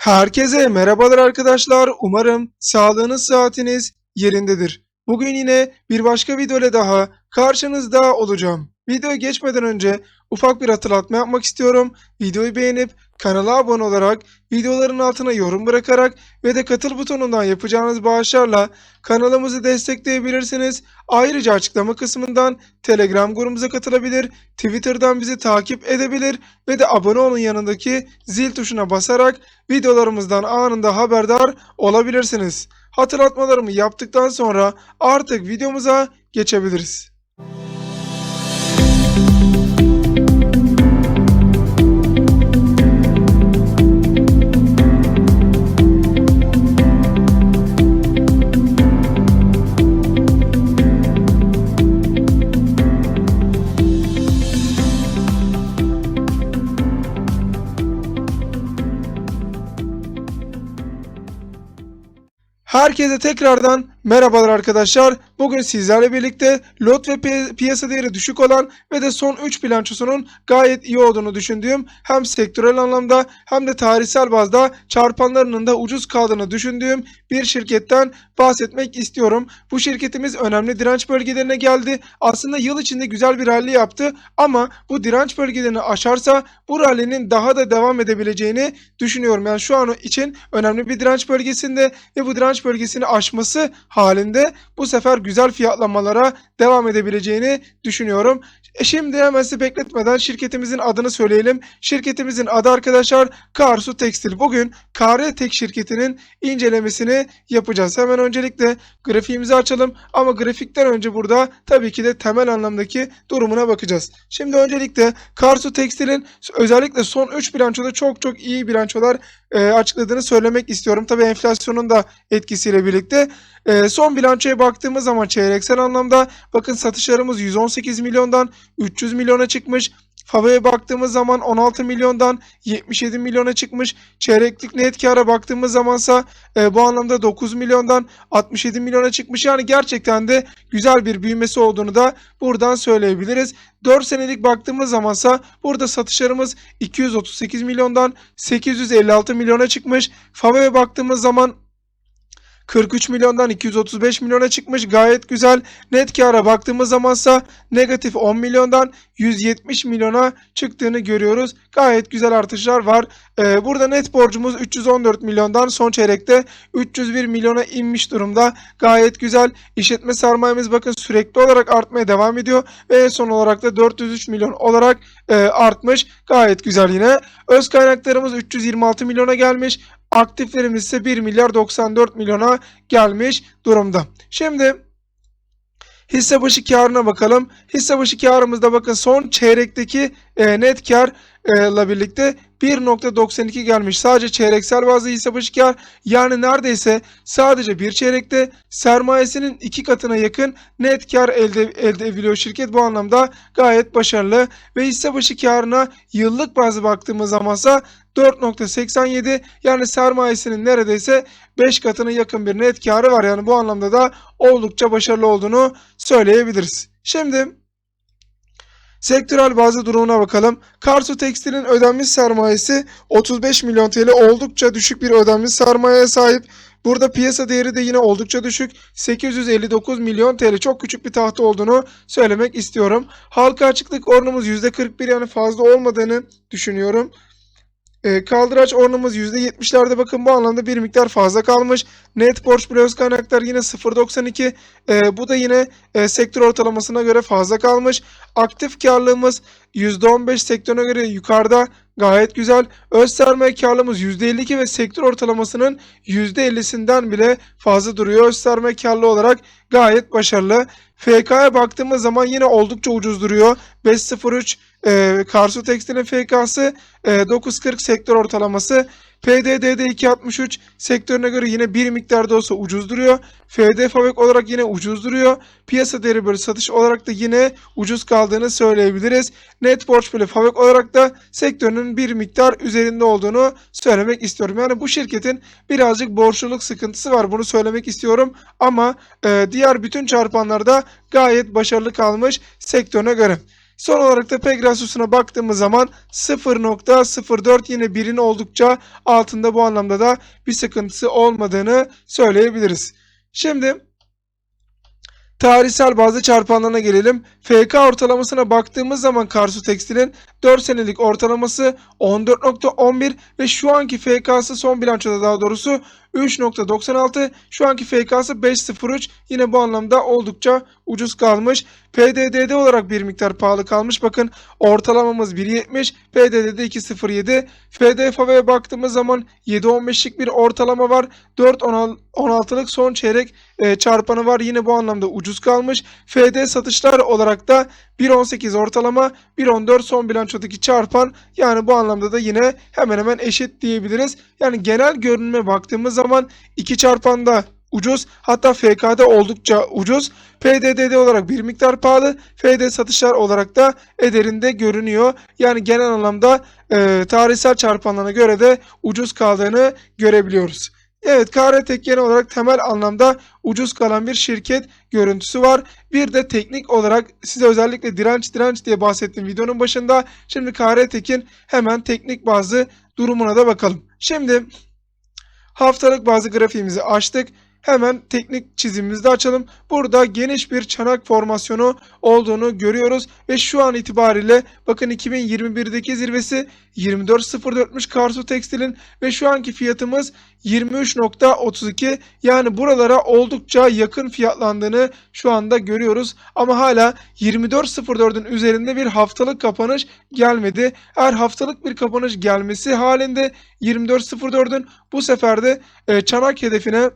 Herkese merhabalar arkadaşlar. Umarım sağlığınız saatiniz yerindedir. Bugün yine bir başka video ile daha karşınızda olacağım. Videoya geçmeden önce ufak bir hatırlatma yapmak istiyorum. Videoyu beğenip kanala abone olarak, videoların altına yorum bırakarak ve de katıl butonundan yapacağınız bağışlarla kanalımızı destekleyebilirsiniz. Ayrıca açıklama kısmından Telegram grubumuza katılabilir, Twitter'dan bizi takip edebilir ve de abone olun yanındaki zil tuşuna basarak videolarımızdan anında haberdar olabilirsiniz. Hatırlatmalarımı yaptıktan sonra artık videomuza geçebiliriz. Herkese tekrardan merhabalar arkadaşlar. Bugün sizlerle birlikte lot ve pi- piyasa değeri düşük olan ve de son 3 bilançosunun gayet iyi olduğunu düşündüğüm hem sektörel anlamda hem de tarihsel bazda çarpanlarının da ucuz kaldığını düşündüğüm bir şirketten bahsetmek istiyorum. Bu şirketimiz önemli direnç bölgelerine geldi. Aslında yıl içinde güzel bir rally yaptı ama bu direnç bölgelerini aşarsa bu rally'nin daha da devam edebileceğini düşünüyorum. Yani şu an için önemli bir direnç bölgesinde ve bu direnç bölgesini aşması halinde bu sefer güzel fiyatlamalara devam edebileceğini düşünüyorum. E şimdi hemen sizi bekletmeden şirketimizin adını söyleyelim. Şirketimizin adı arkadaşlar Karsu Tekstil. Bugün KR Tek şirketinin incelemesini yapacağız. Hemen öncelikle grafiğimizi açalım ama grafikten önce burada tabii ki de temel anlamdaki durumuna bakacağız. Şimdi öncelikle Karsu Tekstil'in özellikle son 3 bilançoda çok çok iyi bilançolar e, açıkladığını söylemek istiyorum. Tabii enflasyonun da etkisiyle birlikte. E, son bilançoya baktığımız zaman çeyreksel anlamda bakın satışlarımız 118 milyondan 300 milyona çıkmış. Fava'ya baktığımız zaman 16 milyondan 77 milyona çıkmış. Çeyreklik net kâra baktığımız zamansa e, bu anlamda 9 milyondan 67 milyona çıkmış. Yani gerçekten de güzel bir büyümesi olduğunu da buradan söyleyebiliriz. 4 senelik baktığımız zamansa burada satışlarımız 238 milyondan 856 milyona çıkmış. Fava'ya baktığımız zaman 43 milyondan 235 milyona çıkmış. Gayet güzel. Net kâra baktığımız zamansa negatif 10 milyondan 170 milyona çıktığını görüyoruz. Gayet güzel artışlar var. Ee, burada net borcumuz 314 milyondan son çeyrekte 301 milyona inmiş durumda. Gayet güzel. İşletme sermayemiz bakın sürekli olarak artmaya devam ediyor. Ve son olarak da 403 milyon olarak e, artmış. Gayet güzel yine. Öz kaynaklarımız 326 milyona gelmiş. Aktiflerimiz ise 1 milyar 94 milyona gelmiş durumda. Şimdi hisse başı karına bakalım. Hisse başı karımızda bakın son çeyrekteki e, net karla birlikte 1.92 gelmiş. Sadece çeyreksel bazı hisse başı kar yani neredeyse sadece bir çeyrekte sermayesinin iki katına yakın net kar elde, elde ediliyor şirket. Bu anlamda gayet başarılı ve hisse başı karına yıllık bazı baktığımız zamansa 4.87 yani sermayesinin neredeyse 5 katına yakın bir net karı var. Yani bu anlamda da oldukça başarılı olduğunu söyleyebiliriz. Şimdi Sektörel bazı durumuna bakalım. Karsu Tekstil'in ödenmiş sermayesi 35 milyon TL oldukça düşük bir ödenmiş sermayeye sahip. Burada piyasa değeri de yine oldukça düşük. 859 milyon TL çok küçük bir tahta olduğunu söylemek istiyorum. Halka açıklık oranımız %41 yani fazla olmadığını düşünüyorum. E, kaldıraç oranımız %70'lerde bakın bu anlamda bir miktar fazla kalmış. Net borç bile öz kaynaklar yine 0.92. E, bu da yine e, sektör ortalamasına göre fazla kalmış. Aktif karlılığımız %15 sektörüne göre yukarıda gayet güzel. Öz sermaye karlılığımız %52 ve sektör ortalamasının %50'sinden bile fazla duruyor. Öz sermaye karlı olarak gayet başarılı. FK'ya baktığımız zaman yine oldukça ucuz duruyor. 5.03 e, Karsu Tekstil'in FK'sı e, 9.40 sektör ortalaması. PDD'de 2.63 sektörüne göre yine bir miktarda olsa ucuz duruyor. FD Fabrik olarak yine ucuz duruyor. Piyasa değeri böyle satış olarak da yine ucuz kaldığını söyleyebiliriz. Net borç bile Fabrik olarak da sektörünün bir miktar üzerinde olduğunu söylemek istiyorum. Yani bu şirketin birazcık borçluluk sıkıntısı var. Bunu söylemek istiyorum. Ama e, diğer bütün çarpanlarda gayet başarılı kalmış sektörüne göre. Son olarak da PEG rasyosuna baktığımız zaman 0.04 yine birin oldukça altında bu anlamda da bir sıkıntısı olmadığını söyleyebiliriz. Şimdi tarihsel bazı çarpanlarına gelelim. FK ortalamasına baktığımız zaman Karsu Tekstil'in 4 senelik ortalaması 14.11 ve şu anki FK'sı son bilançoda daha doğrusu 3.96 şu anki FK'sı 5.03 yine bu anlamda oldukça ucuz kalmış. PDD'de olarak bir miktar pahalı kalmış. Bakın ortalamamız 1.70 PDD'de 2.07 FDFA'ya baktığımız zaman 7.15'lik bir ortalama var. 4.16'lık son çeyrek e, çarpanı var. Yine bu anlamda ucuz kalmış. FD satışlar olarak da 1.18 ortalama 1.14 son bilançodaki çarpan yani bu anlamda da yine hemen hemen eşit diyebiliriz. Yani genel görünüme baktığımız zaman iki çarpanda ucuz hatta FK'da oldukça ucuz. PDD'de olarak bir miktar pahalı. FD satışlar olarak da ederinde görünüyor. Yani genel anlamda e, tarihsel çarpanlarına göre de ucuz kaldığını görebiliyoruz. Evet KRTek genel olarak temel anlamda ucuz kalan bir şirket görüntüsü var. Bir de teknik olarak size özellikle direnç direnç diye bahsettim videonun başında. Şimdi KRTek'in hemen teknik bazı durumuna da bakalım. Şimdi haftalık bazı grafiğimizi açtık. Hemen teknik çizimimizi de açalım. Burada geniş bir çanak formasyonu olduğunu görüyoruz. Ve şu an itibariyle bakın 2021'deki zirvesi 24.04'müş Karsu Tekstil'in ve şu anki fiyatımız 23.32 yani buralara oldukça yakın fiyatlandığını şu anda görüyoruz. Ama hala 24.04'ün üzerinde bir haftalık kapanış gelmedi. Eğer haftalık bir kapanış gelmesi halinde 24.04'ün bu sefer de e, çanak hedefine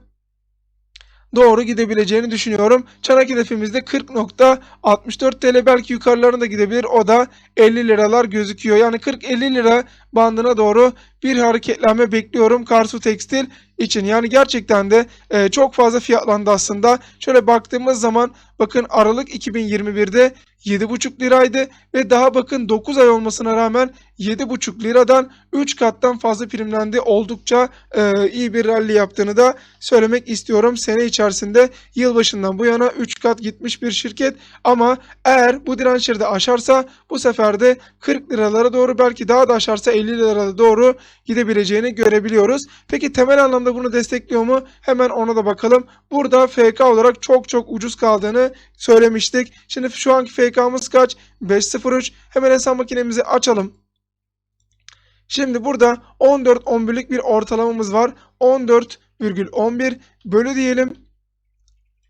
doğru gidebileceğini düşünüyorum. Çanak hedefimizde 40.64 TL belki yukarılarına gidebilir. O da 50 liralar gözüküyor. Yani 40-50 lira bandına doğru bir hareketlenme bekliyorum Karsu Tekstil için. Yani gerçekten de e, çok fazla fiyatlandı aslında. Şöyle baktığımız zaman bakın Aralık 2021'de 7,5 liraydı ve daha bakın 9 ay olmasına rağmen 7,5 liradan 3 kattan fazla primlendi. Oldukça e, iyi bir rally yaptığını da söylemek istiyorum. Sene içerisinde yılbaşından bu yana 3 kat gitmiş bir şirket ama eğer bu dirençleri de aşarsa bu sefer de 40 liralara doğru belki daha da aşarsa 50 liralara doğru gidebileceğini görebiliyoruz. Peki temel anlamda bunu destekliyor mu? Hemen ona da bakalım. Burada FK olarak çok çok ucuz kaldığını söylemiştik. Şimdi şu anki FK'mız kaç? 5.03. Hemen hesap makinemizi açalım. Şimdi burada 14-11'lik bir ortalamamız var. 14,11 bölü diyelim.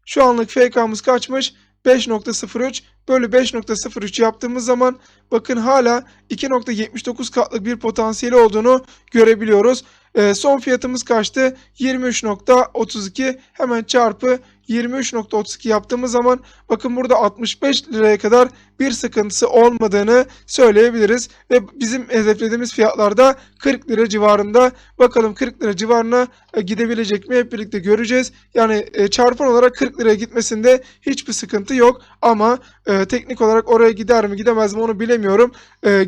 Şu anlık FK'mız kaçmış? 5.03 bölü 5.03 yaptığımız zaman bakın hala 2.79 katlık bir potansiyeli olduğunu görebiliyoruz. E, son fiyatımız kaçtı? 23.32 hemen çarpı 23.32 yaptığımız zaman bakın burada 65 liraya kadar bir sıkıntısı olmadığını söyleyebiliriz. Ve bizim hedeflediğimiz fiyatlarda 40 lira civarında. Bakalım 40 lira civarına e, gidebilecek mi hep birlikte göreceğiz. Yani e, çarpan olarak 40 liraya gitmesinde hiçbir sıkıntı yok. Ama e, teknik olarak oraya gider mi gidemez mi onu bilemiyorum.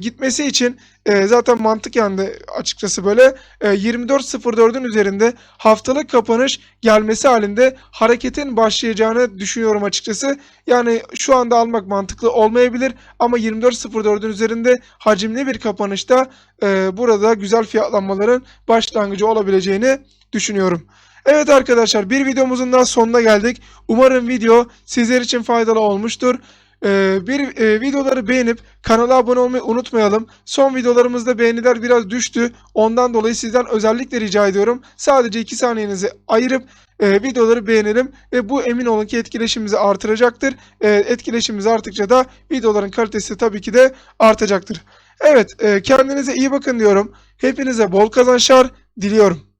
Gitmesi için e, zaten mantık yandı açıkçası böyle. E, 24.04'ün üzerinde haftalık kapanış gelmesi halinde hareketin başlayacağını düşünüyorum açıkçası. Yani şu anda almak mantıklı olmayabilir ama 24.04'ün üzerinde hacimli bir kapanışta e, burada güzel fiyatlanmaların başlangıcı olabileceğini düşünüyorum. Evet arkadaşlar bir videomuzun daha sonuna geldik. Umarım video sizler için faydalı olmuştur. Ee, bir e, videoları beğenip kanala abone olmayı unutmayalım. Son videolarımızda beğeniler biraz düştü. Ondan dolayı sizden özellikle rica ediyorum. Sadece 2 saniyenizi ayırıp e, videoları beğenelim ve bu emin olun ki etkileşimimizi artıracaktır. E, etkileşimimiz arttıkça da videoların kalitesi tabii ki de artacaktır. Evet e, kendinize iyi bakın diyorum. Hepinize bol kazançlar diliyorum.